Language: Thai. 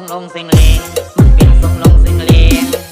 งลงสิงเลงมันเปลี่ยนทรงลงสิงเลง